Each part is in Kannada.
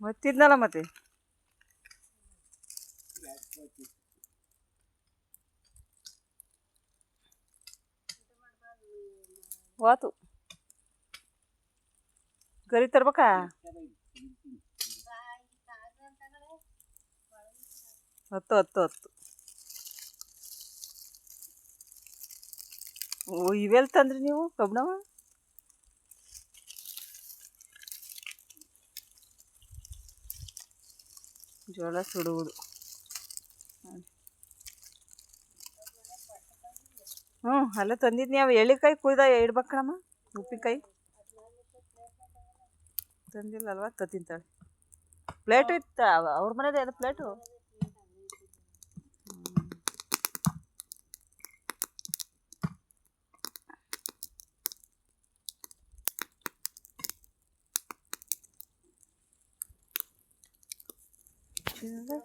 ಮತ್ತಿದ್ನಲ್ಲ ಮತ್ತೆ. ವಾತು ಗರಿ ತರ್ಬೇಕಾ? ಹತ್ತು ಹತ್ತು ಹತ್ತು. ಓ ಇವೆಲ್ ತಂದ್ರಿ ನೀವು ಕಬ್ಬಣವ ಜೋಳ ಸುಡುವುದು. ಹ್ಞೂ, ಅಲ್ಲ ತಂದಿದ್ನಿ ಅವು. ಎಳ್ಳಿಕಾಯಿ ಕುಯ್ದ ಇಡ್ಬೇಕಣಮ್ಮ ಉಪ್ಪಿನಕಾಯಿ. ತಂದಿಲ್ಲ ಅಲ್ವಾ ತತ್ತಿಂತಾಳೆ ಪ್ಲೇಟು ಇತ್ತ ಅವ್ರ ಮನೇದು ಅದು ಪ್ಲೇಟು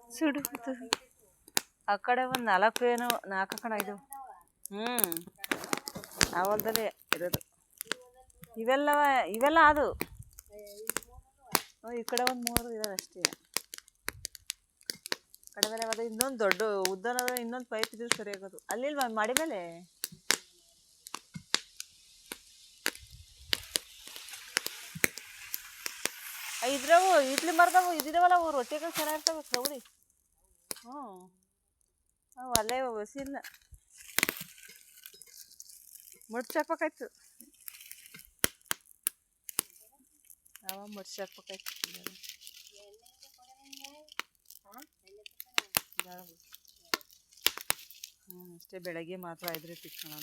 ಸುಡುವುದು ಆ ಕಡೆ ಒಂದು ನಾಲ್ಕು ಏನೋ, ನಾಲ್ಕು ಕಣ ಇದು. ಹ್ಞೂ ಆ ಇರೋದು. ಇವೆಲ್ಲವ, ಇವೆಲ್ಲ ಅದು. ಈ ಕಡೆ ಒಂದು ಮೂರು ಇದಾವೆ ಅಷ್ಟೇ. ಕಡೆ ಮೇಲೆ ಇನ್ನೊಂದು ದೊಡ್ಡ ಉದ್ದನ ಇನ್ನೊಂದು ಪೈಪ್ ಇದ್ರೆ ಸರಿಯಾಗೋದು. ಅಲ್ಲಿಲ್ವಾ ಮಾಡಿ ಮೇಲೆ? ಇದ್ರವು ಇಡ್ಲಿ ಮರದವು ಇದಿದಾವಲ್ಲ ಅವು ರೊಟ್ಟಿಗಳು ಚೆನ್ನಾಗಿರ್ತಾವೆ ಸೌರಿ ಹ್ಞೂ ಅವು ಅಲ್ಲೇ ಹಸಿ ಇಲ್ಲ ಚಪ್ಪಕಾಯ್ತು ಅವ ಮುಡ್ಚ್ ಹಾಕ್ಬೇಕಾಯ್ತು ಹ್ಞೂ ಅಷ್ಟೇ ಬೆಳಗ್ಗೆ ಮಾತ್ರ ಇದ್ರೆ ತಿಕ್ಕೋಣ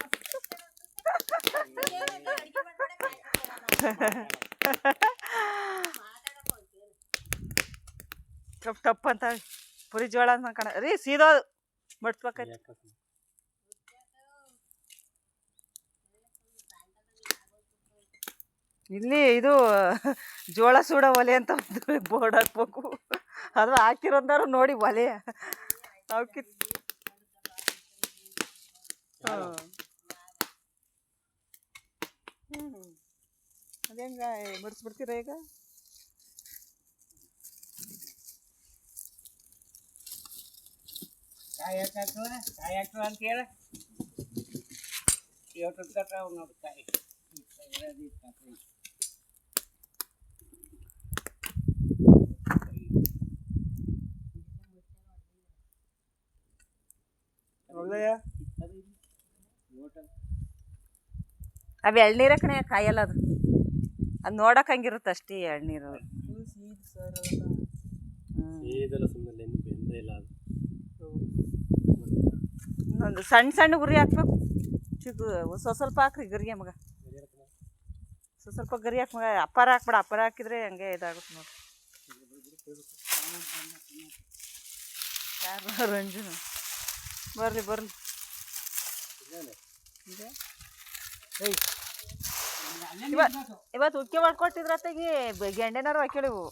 ಟಪ್ ಟಪ್ ಅಂತ ಪುರಿ ಜೋಳ ಅಂತ ಕಣ ರೀ, ಸೀದಾ ಮಡ್ಸ್ಬೇಕಾಯ್ತು. ಇಲ್ಲಿ ಇದು ಜೋಳ ಸೂಡ ಒಲೆ ಅಂತ ಬೋರ್ಡ್ ಹಾಕ್ಬೇಕು. ಅದು ಹಾಕಿರೋದಾರು ನೋಡಿ ಒಲೆ. ಅವಕ್ಕೆ ಹ್ಞೂ ಅದೇಂಗ ಮಡಿಸ್ಬಿಡ್ತೀರಾ ಈಗ ಕಾಯಿ ಹಾಕಾಕ್ಲ ಕಾಯಿ ಹಾಕ್ಲ ಅಂತ ಹೇಳ ಇವತ್ತು ಕಟ್ಟಾವ ನೋಡಿ ಕಾಯಿ ಇರೋದು ಇತ್ತು ಹಾಕ್ಲಿ. ಊಟ ಅವು ಎಳ್ನೀರ ಕಣೆ ಕಾಯಲ್ಲ ಅದು ಅದು ನೋಡಕ್ಕೆ ಹಂಗಿರುತ್ತೆ ಅಷ್ಟೇ ಎಳ್ನೀರು. ಇದೆಲ್ಲ ಸುಮ್ಮನೆ ಏನು ಬೆಂದೇ ಇಲ್ಲ ಅದು. ಇನ್ನೊಂದು ಸಣ್ಣ ಸಣ್ಣ ಗುರಿ ಹಾಕ್ಬೇಕು. ಚಿಕ್ಕ ಸ್ವಲ್ಪ ಸ್ವಲ್ಪ ಹಾಕ್ರಿ ಗರಿ ಮಗ. ಸ್ವಲ್ಪ ಸ್ವಲ್ಪ ಗರಿ ಹಾಕಿ ಮಗ. ಅಪ್ಪಾರ ಹಾಕ್ಬೇಡ ಅಪ್ಪಾರ ಹಾಕಿದ್ರೆ ಹಂಗೆ ಇದಾಗುತ್ತೆ ನೋಡಿ. ಯಾರು ರಂಜನ? ಬರ್ಲಿ ಬರ್ಲಿ? ಇವತ್ತು ಇವತ್ತು ಉಕ್ಕಿ ಮಾಡ್ಕೊಟ್ಟಿದ್ರ ತೆಗಿ ಗೆಂಡೆನಾರು ಹಾಕಿಳಿವು